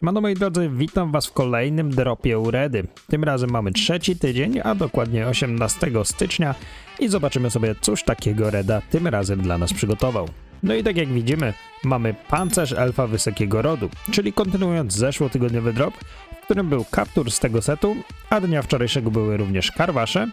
Siemano moi drodzy, witam was w kolejnym dropie Uredy. Tym razem mamy trzeci tydzień, a dokładnie 18 stycznia i zobaczymy sobie cóż takiego Reda tym razem dla nas przygotował. No i tak jak widzimy, mamy pancerz elfa wysokiego rodu, czyli kontynuując zeszłotygodniowy drop, w którym był kaptur z tego setu, a dnia wczorajszego były również karwasze,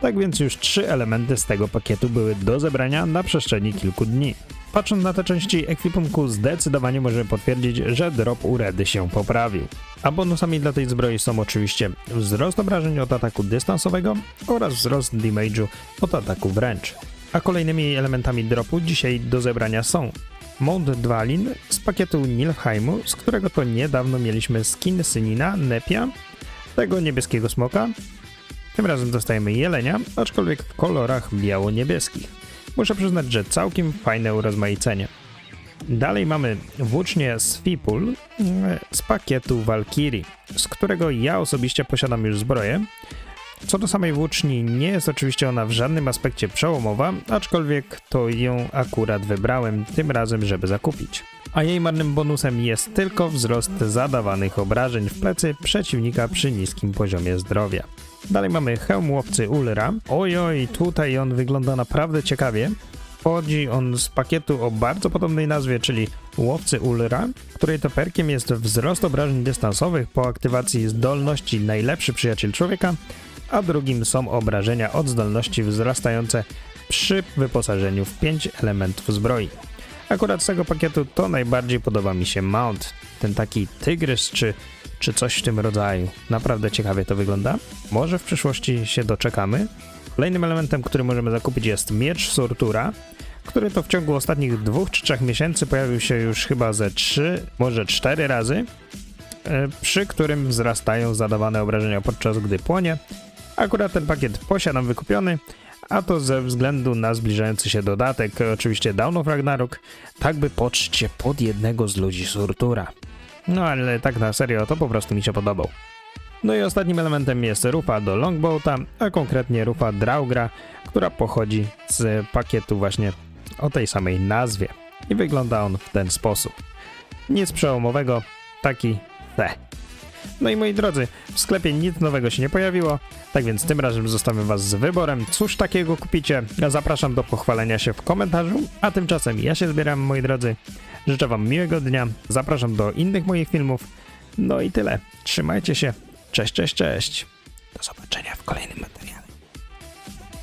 tak więc już trzy elementy z tego pakietu były do zebrania na przestrzeni kilku dni. Patrząc na te części ekwipunku, zdecydowanie możemy potwierdzić, że drop u Redy się poprawił. A bonusami dla tej zbroi są oczywiście wzrost obrażeń od ataku dystansowego oraz wzrost damage'u od ataku wręcz. A kolejnymi elementami dropu dzisiaj do zebrania są Mount Dwalin z pakietu Nilfheimu, z którego to niedawno mieliśmy skin Synina, Nepia, tego niebieskiego smoka. Tym razem dostajemy jelenia, aczkolwiek w kolorach biało-niebieskich. Muszę przyznać, że całkiem fajne urozmaicenie. Dalej mamy włócznię Svipul e, z pakietu Valkyrie, z którego ja osobiście posiadam już zbroję. Co do samej włóczni, nie jest oczywiście ona w żadnym aspekcie przełomowa, aczkolwiek to ją akurat wybrałem tym razem, żeby zakupić. A jej marnym bonusem jest tylko wzrost zadawanych obrażeń w plecy przeciwnika przy niskim poziomie zdrowia. Dalej mamy hełm łowcy Ulra. Ojoj, tutaj on wygląda naprawdę ciekawie. Pochodzi on z pakietu o bardzo podobnej nazwie, czyli Łowcy Ulra, której to perkiem jest wzrost obrażeń dystansowych po aktywacji zdolności Najlepszy Przyjaciel Człowieka, a drugim są obrażenia od zdolności wzrastające przy wyposażeniu w 5 elementów zbroi. Akurat z tego pakietu to najbardziej podoba mi się Mount, ten taki tygrys czy, czy coś w tym rodzaju. Naprawdę ciekawie to wygląda. Może w przyszłości się doczekamy. Kolejnym elementem, który możemy zakupić jest miecz Surtura, który to w ciągu ostatnich dwóch czy trzech miesięcy pojawił się już chyba ze trzy, może cztery razy, e, przy którym wzrastają zadawane obrażenia podczas gdy płonie. Akurat ten pakiet posiadam wykupiony, a to ze względu na zbliżający się dodatek, oczywiście Down of Ragnarok, tak by poczuć się pod jednego z ludzi Surtura. No ale tak na serio, to po prostu mi się podobał. No i ostatnim elementem jest rufa do Longboata, a konkretnie rufa Draugra, która pochodzi z pakietu właśnie o tej samej nazwie. I wygląda on w ten sposób. Nic przełomowego, taki te. No i moi drodzy, w sklepie nic nowego się nie pojawiło, tak więc tym razem zostawiam was z wyborem, cóż takiego kupicie. Zapraszam do pochwalenia się w komentarzu, a tymczasem ja się zbieram, moi drodzy. Życzę wam miłego dnia, zapraszam do innych moich filmów. No i tyle. Trzymajcie się. Cześć, cześć, cześć. Do zobaczenia w kolejnym materiale.